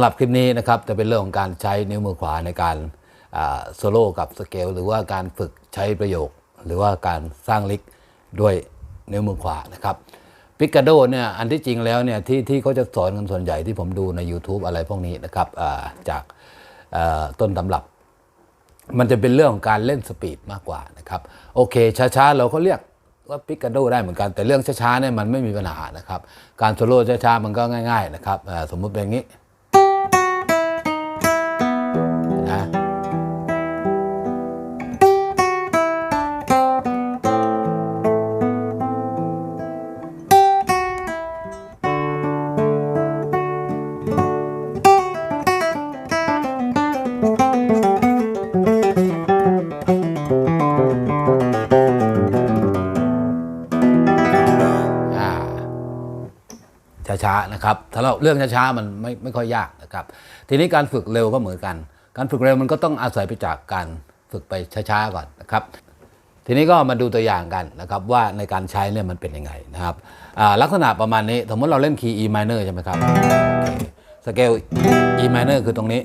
สำหรับคลิปนี้นะครับจะเป็นเรื่องของการใช้นิ้วมือขวาในการโซโล่กับสเกลหรือว่าการฝึกใช้ประโยค หรือว่าการสร้างลิกด้วยนิ้วมือขวานะครับปิกาโดเนี่ยอันที่จริงแล้วเนี่ยที่ที่เขาจะสอนกันส่วนใหญ่ที่ผมดูใน YouTube อะไรพวกนี้นะครับจากต้นตำรับ มันจะเป็นเรื่องของการเล่นสปีดมากกว่านะครับโอเคช้าๆเราก็เรียกว่าปิกาโดได้เหมือนกันแต่เรื่องช้าๆเนี่ยมันไม่มีปัญหานะครับการโซโล่ช้าๆมันก็ง่าย ๆ นะครับสมมุติเป็นอย่างนี้ ช้าๆนะครับ ถ้าเราเรื่องช้าๆมันไม่ไม่ค่อยยากนะครับ ทีนี้การฝึกเร็วก็เหมือนกัน การฝึกเร็วมันก็ต้องอาศัยไปจากการฝึกไปช้าๆก่อนนะครับ ทีนี้ก็มาดูตัวอย่างกันนะครับว่าในการใช้เนี่ยมันเป็นยังไงนะครับลักษณะประมาณนี้ สมมติเราเล่นคีย์ E minor ใช่ไหมครับสเกล E minor คือตรงนี้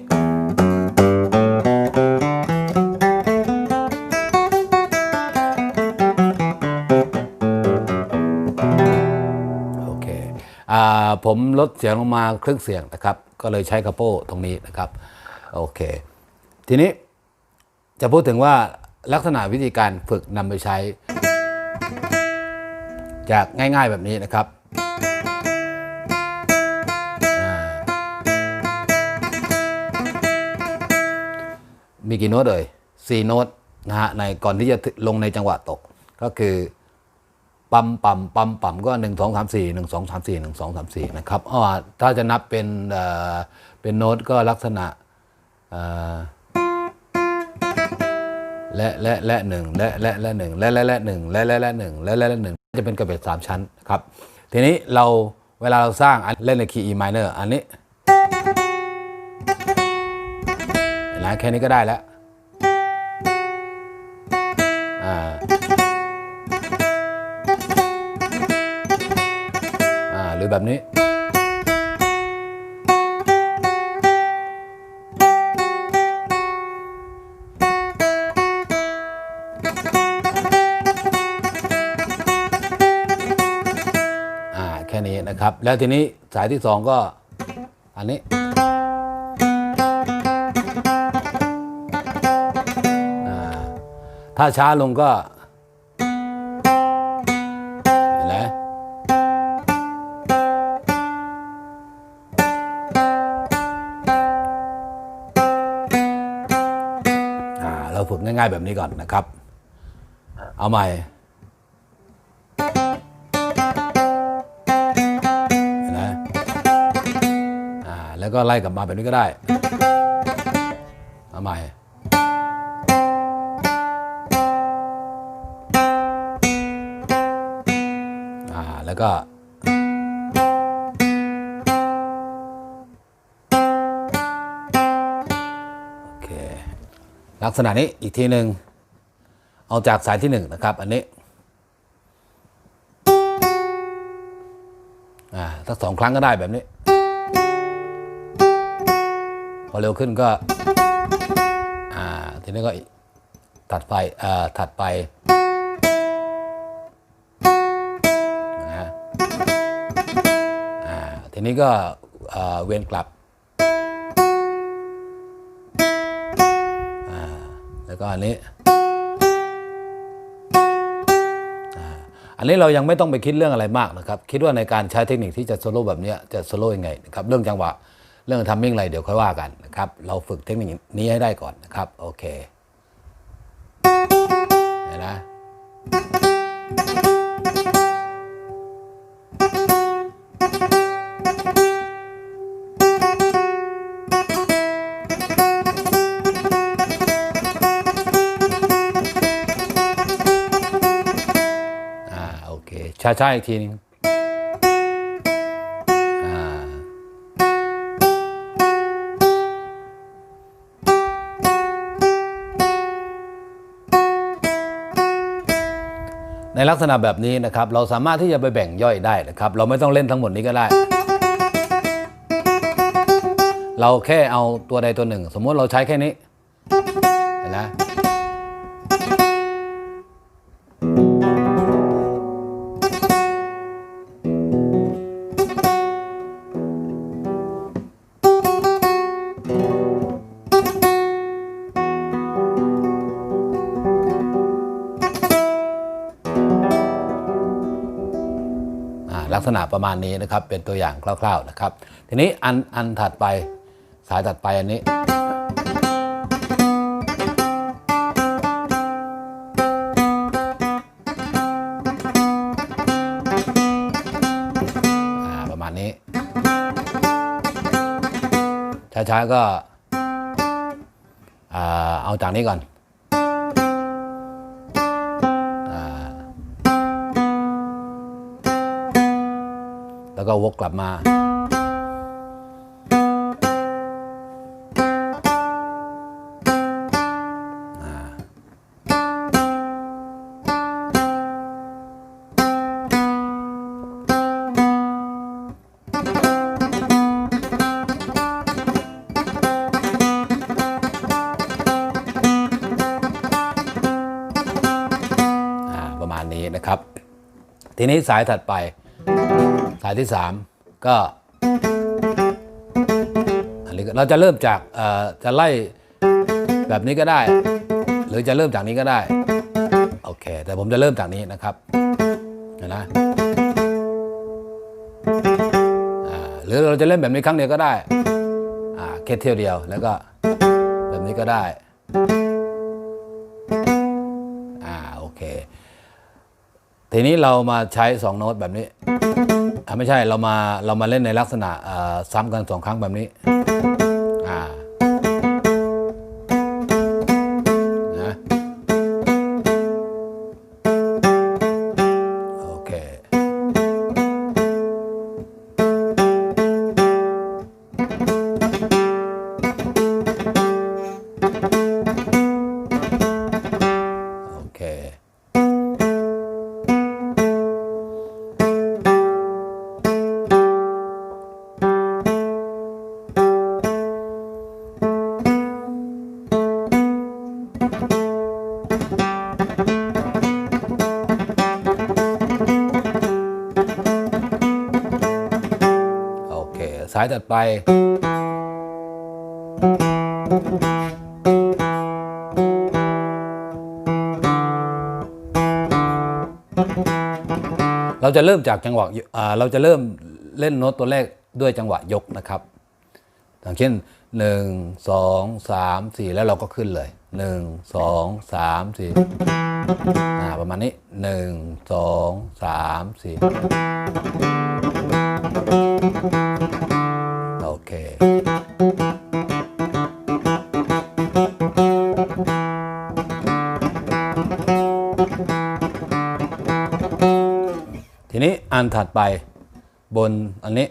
ผมลดเสียงลงมาครึ่งเสียงนะครับ ก็เลยใช้คาโป้ตรงนี้นะครับ โอเค ทีนี้จะพูดถึงว่าลักษณะวิธีการฝึกนำไปใช้ จากง่ายๆแบบนี้นะครับมีกี่โน้ตเอ่ยสี่โน้ตนะฮะในก่อนที่จะลงในจังหวะตก ก็คือ ปั๊มปั๊มปั๊มปั๊มก็หนึ่งสองสามสี่หนึ่งสองสามสี่หนึ่งสองสามสี่นะครับอ๋อถ้าจะนับเป็นเอ่อเป็นโน้ตก็ลักษณะเอ่อและและและหนึ่งและและและหนึ่งและและและหนึ่งและและและหนึ่งและและและหนึ่งจะเป็นกระเบ็ดสามชั้นครับ ทีนี้เราเวลาเราสร้างอันเล่นในคีย์ E minor อันนี้ห็นไหมแค่นี้ก็ได้แล้วอ่า รือแบบนี้ แค่นี้นะครับ แล้วทีนี้สายที่สองก็อันนี้ถ้าช้าลงก็ ง่ายๆแบบนี้ก่อนนะครับ เอาใหม่เห็นไหมอ่าแล้วก็ไล่กลับมาแบบนี้ก็ได้ เอาใหม่อ่าแล้วก็ ลักษณะนี้อีกทีหนึ่งเอาจากสายที่หนึ่งนะครับ อันนี้อ่าสักสองครั้งก็ได้แบบนี้ พอเร็วขึ้นก็อ่าทีนี้ก็ตัดไปอ่าถัดไปนะฮะอ่าทีนี้ก็เวียนกลับ แล้วก็อันนี้ อันนี้เรายังไม่ต้องไปคิดเรื่องอะไรมากนะครับ คิดว่าในการใช้เทคนิคที่จะโซโล่แบบนี้จะโซโล่ยังไงนะครับ เรื่องจังหวะ เรื่องทัมมิ่งอะไรเดี๋ยวค่อยว่ากันนะครับ เราฝึกเทคนิคนี้ให้ได้ก่อนนะครับ โอเคเห็นนะอ่ ช้าๆอีกทีนึงอ่าในลักษณะแบบนี้นะครับเราสามารถที่จะไปแบ่งย่อยได้นะครับ เราไม่ต้องเล่นทั้งหมดนี้ก็ได้ เราแค่เอาตัวใดตัวหนึ่ง สมมติเราใช้แค่นี้เห็นไหม ลักษณะประมาณนี้นะครับ เป็นตัวอย่างคร่าวๆนะครับ ทีนี้อันอันถัดไปสายถัดไปอันนี้ ประมาณนี้ ช้าๆก็เอาจากนี้ก่อน แล้วก็วกกลับมาอ่าประมาณนี้นะครับ ทีนี้สายถัดไป สายที่3ก็อันนี้ก็เราจะเริ่มจากจะไล่แบบนี้ก็ได้ หรือจะเริ่มจากนี้ก็ได้ โอเค แต่ผมจะเริ่มจากนี้นะครับเห็นะหรือเราจะเล่นแบบนี้ครั้งเดียวก็ได้แค่เที่ยวเดียวแล้วก็แบบนี้ก็ได้อ่าโอเค ทีนี้เรามาใช้2โน้ตแบบนี้ ไม่ใช่เรามาเรามาเล่นในลักษณะซ้ำกันสองครั้งแบบนี้อ่า สายถัดไป เราจะเริ่มจากจังหวะเราจะเริ่มเล่นโน้ตตัวแรกด้วยจังหวะยกนะครับ อย่างเช่น 1 2 3 4 แล้วเราก็ขึ้นเลย 1 2 3 4อ่าประมาณนี้ 1 2 3 4 ทีนี้อันถัดไปบนอันนี้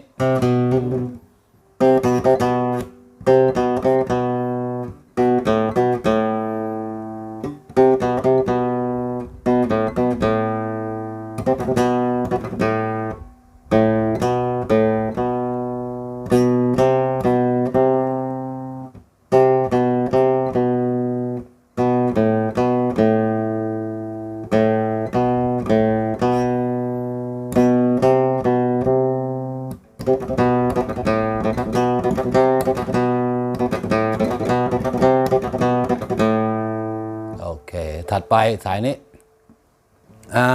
โอเค ถัดไปสายนี้อ่า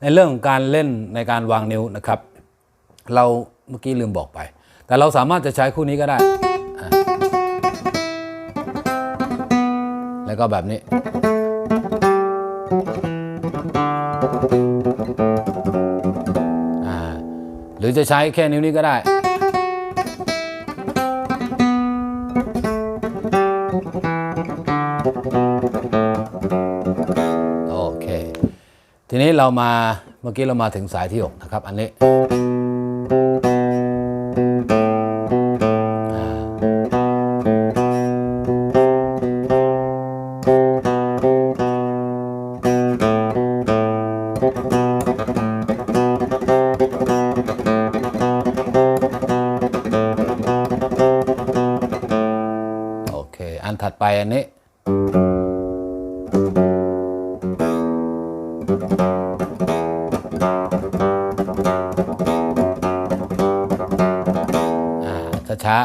ในเรื่องของการเล่นในการวางนิ้วนะครับ เราเมื่อกี้ลืมบอกไป แต่เราสามารถจะใช้คู่นี้ก็ได้ แล้วก็แบบนี้ รือจะใช้แค่นิ้วนี้ก็ได้ โอเค ทีนี้เรามาเมื่อกี้เรามาถึงสายที่ 6 นะครับ อันนี้าช้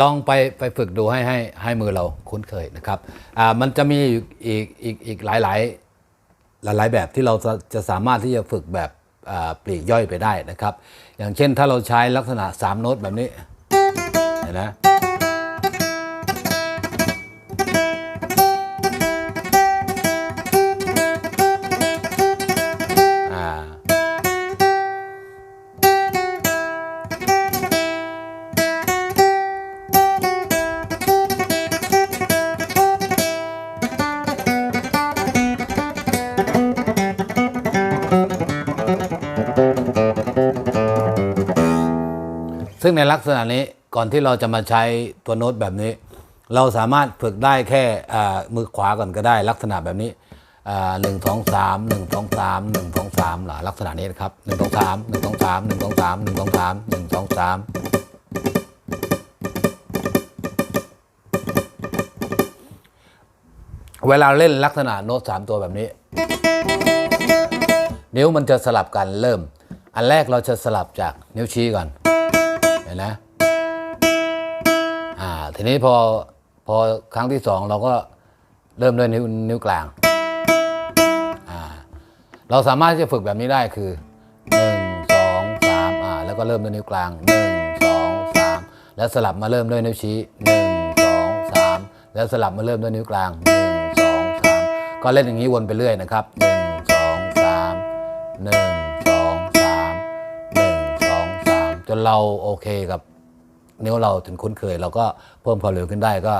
ลองไปไปฝึกดูให้ให้ให้มือเราคุ้นเคยนะครับอ่ามันจะมีอีกอีกอีกหลายหลายหลายหลายแบบที่เราจะจะสามารถที่จะฝึกแบบอ่าปลีกย่อยไปได้นะครับ อย่างเช่นถ้าเราใช้ลักษณะ3โน้ตแบบนี้เห็นไหม ในลักษณะนี้ก่อนที่เราจะมาใช้ตัวโน้ตแบบนี้ เราสามารถฝึกได้แค่มือขวาก่อนก็ได้ ลักษณะแบบนี้หนึ่งสองสามหนึ่งสองสามหนึ่งสองสามหรอลักษณะนี้นะครับหนึ่งสองสามหนึ่งสองสามหนึ่งสองสามหนึ่งสองสามหนึ่งสองสามเวลาเล่นลักษณะโน้ตสามตัวแบบนี้ นิ้วมันจะสลับกันเริ่ม อันแรกเราจะสลับจากนิ้วชี้ก่อน เห็นนะอ่าทีนี้พอพอครั้งที่สองเราก็เริ่มด้วยนิ้วนิ้วกลางอ่าเราสามารถที่จะฝึกแบบนี้ได้คือหนึ่งสองสามอ่าแล้วก็เริ่มด้วยนิ้วกลางหนึ่งสองสามแล้วสลับมาเริ่มด้วยนิ้วชี้หนึ่งสองสามแล้วสลับมาเริ่มด้วยนิ้วกลางหนึ่งสองสามก็เล่นอย่างนี้วนไปเรื่อยนะครับหนึ่ง นเราโอเคกับนิ้วเราถึงคุ้นเคย เราก็เพิ่มความเร็วขึ้นได้ก็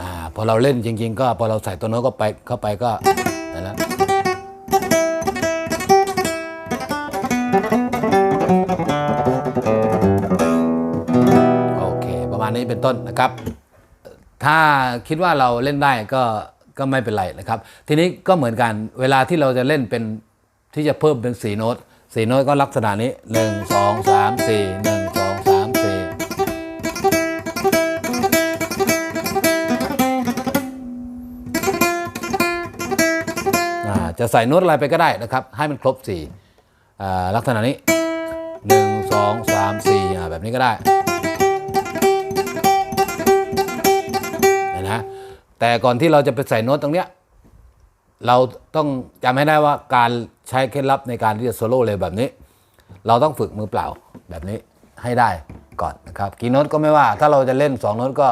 อ่าพอเราเล่นจริง ๆ ก็พอเราใส่ตัวโน้ตก็ไปเข้าไปก็นั่นแหละโอเค ประมาณนี้เป็นต้นนะครับ ถ้าคิดว่าเราเล่นได้ก็ ก็ไม่เป็นไรนะครับ ทีนี้ก็เหมือนกันเวลาที่เราจะเล่นเป็นที่จะเพิ่มเป็นสีโน้ตสีโน้ตก็ลักษณะนี้ 1 2 3 4 1 2 3 4อาจะใส่โน้ตอะไรไปก็ได้นะครับ ให้มันครบสี่ลักษณะนี้หนึ่งสองสามสี่อ่าแบบนี้ก็ได้ แต่ก่อนที่เราจะไปใส่โน้ตตรงเนี้ยเราต้องจำให้ได้ว่าการใช้เคล็ดลับในการที่จะโซโล่เลยแบบนี้ เราต้องฝึกมือเปล่าแบบนี้ให้ได้ก่อนนะครับกี่โน้ตก็ไม่ว่า ถ้าเราจะเล่นสองโน้ตก็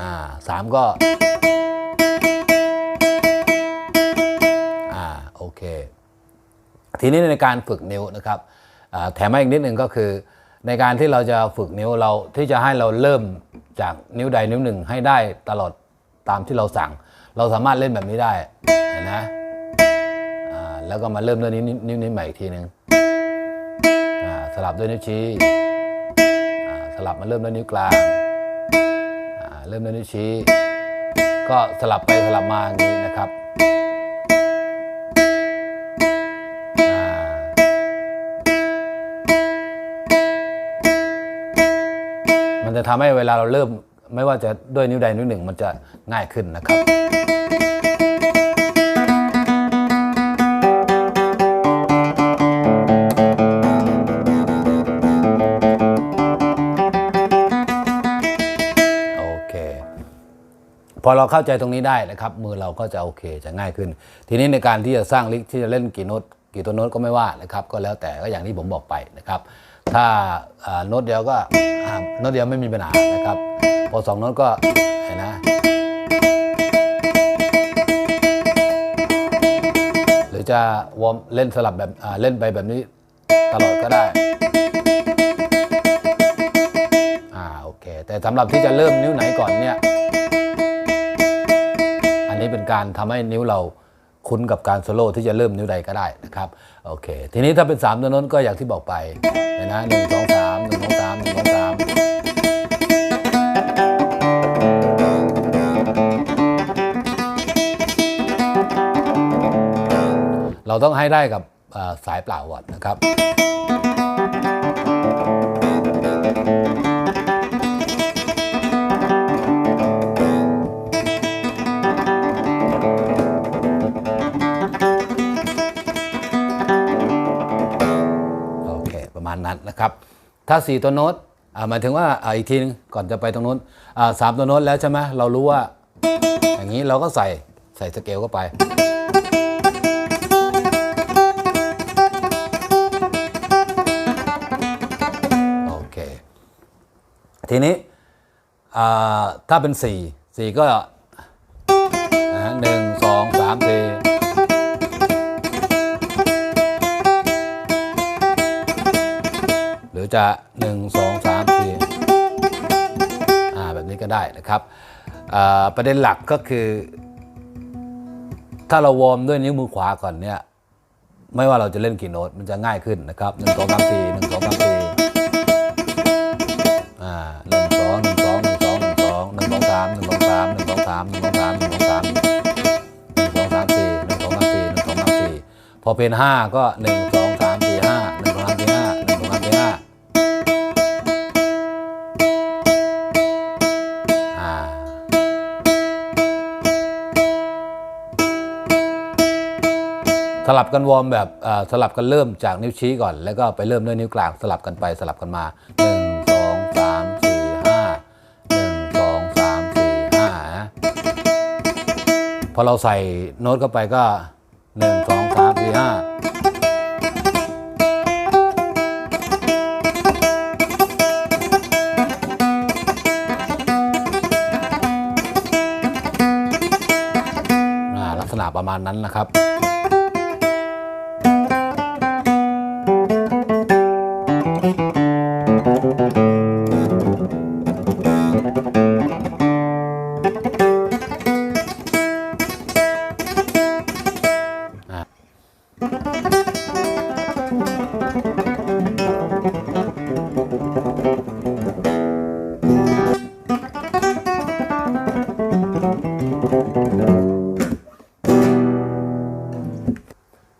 อ่าสามก็อ่าโอเค ทีนี้ในการฝึกนิ้วนะครับแถมมาอีกนิดหนึ่งก็คือ ในการที่เราจะฝึกนิ้วเราที่จะให้เราเริ่มจากนิ้วใดนิ้วหนึ่งให้ได้ตลอดตามที่เราสั่ง เราสามารถเล่นแบบนี้ได้เห็นนะแล้วก็มาเริ่มด้วยนิ้วนิ้วนิ้ใหม่อีกทีหนึ่งสลับด้วยนิ้วชี้สลับมาเริ่มด้วยนิ้วกลางเริ่มด้วยนิ้วชี้ ก็สลับไปสลับมาอย่างนี้นะครับ จะทำให้เวลาเราเริ่มไม่ว่าจะด้วยนิ้วใดนิ้วหนึ่งมันจะง่ายขึ้นนะครับ โอเค พอเราเข้าใจตรงนี้ได้นะครับ มือเราก็จะโอเคจะง่ายขึ้น ทีนี้ในการที่จะสร้างลิกที่จะเล่นกี่โน้ตกี่ตัวโน้ตก็ไม่ว่านะครับ ก็แล้วแต่ก็อย่างที่ผมบอกไปนะครับ ถ้าอ่าโน้ตเดียวก็ อ่าโน้ตเดียวไม่มีปัญหานะครับ พอสองโน้ตก็เห็นนะ หรือจะวอร์มเล่นสลับแบบเล่นไปแบบนี้ตลอดก็ได้อ่าโอเค แต่สำหรับที่จะเริ่มนิ้วไหนก่อนเนี่ย อันนี้เป็นการทำให้นิ้วเราคุ้นกับการโซโล่ที่จะเริ่มนิ้วใดก็ได้นะครับ โอเค ทีนี้ถ้าเป็น3ตัวน้นก็อย่างที่บอกไป นะหนึ่งสองสามหนึ่งสองสามหนึ่งสองสามเราต้องให้ได้กับสายเปล่าก่อนนะครับ นั้นนะครับ ถ้า 4 ตัวโน้ตหมายถึงว่าอ,อีกทีนึงก่อนจะไปตรงโน้นสามตัวโน้ตแล้วใช่ไหมเรารู้ว่า อย่างนี้เราก็ใส่ใส่สเกลเข้าไป โอเค ทีนี้ถ้าเป็น 4 4 ก็หนึ่งสองสามสี่ รือจะ 1 2 3 4อ่าแบบนี้ก็ได้นะครับ ประเด็นหลักก็คือ ถ้าเราวอร์มด้วยนิ้วมือขวาก่อนเนี่ยไม่ว่าเราจะเล่นกี่โน้ตมันจะง่ายขึ้นนะครับหนึ่งสองสามสี่หนึ่งสองสามสี่อ่าหนึ่งสองหนึ่งสองหนึ่งสองหนึ่งสองหนึ่งสองสามหนึ่งสองสามหนึ่งสองสามหนึ่งสองสามหนึ่งสองสามหนึ่งสองสามสี่หนึ่งสองสามสี่หนึ่งสองสามสี่พอเป็นห้าก็หนึ่งสอง สลับกันวอร์มแบบสลับกันเริ่มจากนิ้วชี้ก่อน แล้วก็ไปเริ่มด้วยนิ้วกลางสลับกันไปสลับกันมา 1 2 3 4 5 1 2 3 4 5นะพอเราใส่โน้ตเข้าไปก็ 1 2 3 4 5อ่าลักษณะประมาณนั้นนะครับ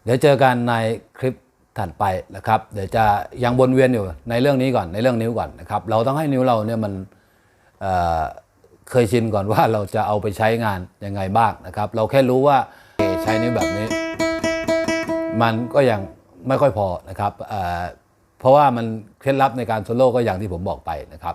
เดี๋ยวเจอกันในคลิปถัดไปนะครับ เดี๋ยวจะยังวนเวียนอยู่ในเรื่องนี้ก่อนในเรื่องนิ้วก่อนนะครับ เราต้องให้นิ้วเราเนี่ยมันเเคยชินก่อนว่าเราจะเอาไปใช้งานยังไงบ้างนะครับ เราแค่รู้ว่าใช้นิ้วแบบนี้ มันก็ยังไม่ค่อยพอนะครับเเพราะว่ามันเคล็ดลับในการโซโล่ก็อย่างที่ผมบอกไปนะครับ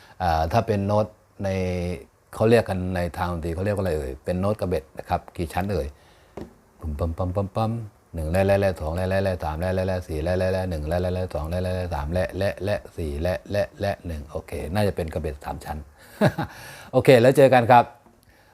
ถ้าเป็นโน้ตในเขาเรียกกันในทางดนตรีเขาเรียกว่าอะไรเอ่ยเป็นโน้ตกระเบ็ดนะครับกี่ชั้นเอ่ยปั๊มปั๊มปั๊มปั๊มปั๊มหนึ่งแล่แล่แล่สองแล่แล่แล่สามแล่แล่แล่สี่แล่แล่แล่หนึ่งแล่แล่แล่สองแล่แล่แล่สามแล่แล่แล่สี่แล่แล่แล่หนึ่งโอเค น่าจะเป็นกระเบ็ดสามชั้น โอเค แล้วเจอกันครับ